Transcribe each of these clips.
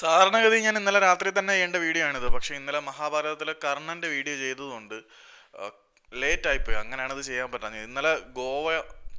സാധാരണഗതി ഞാൻ ഇന്നലെ രാത്രി തന്നെ ചെയ്യേണ്ട വീഡിയോ ആണിത്. പക്ഷേ ഇന്നലെ മഹാഭാരതത്തിലെ കർണന്റെ വീഡിയോ ചെയ്തതുകൊണ്ട് ലേറ്റ് ആയിപ്പോയി. ഇത് ചെയ്യാൻ പറ്റാഞ്ഞത്. ഇന്നലെ ഗോവ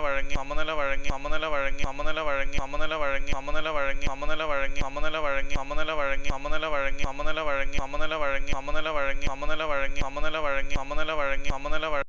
വഴങ്ങി സമനില വഴങ്ങി സമനില വഴങ്ങി സമനില വഴങ്ങി സമനില വഴങ്ങി സമനില വഴങ്ങി സമനില വഴങ്ങി സമനില വഴങ്ങി സമനില വഴങ്ങി സമനില വഴങ്ങി സമനില വഴങ്ങി സമനില വഴങ്ങി സമനില വഴങ്ങി സമനില വഴങ്ങി സമനില വഴങ്ങി സമനില വഴങ്ങി സമനില വഴങ്ങി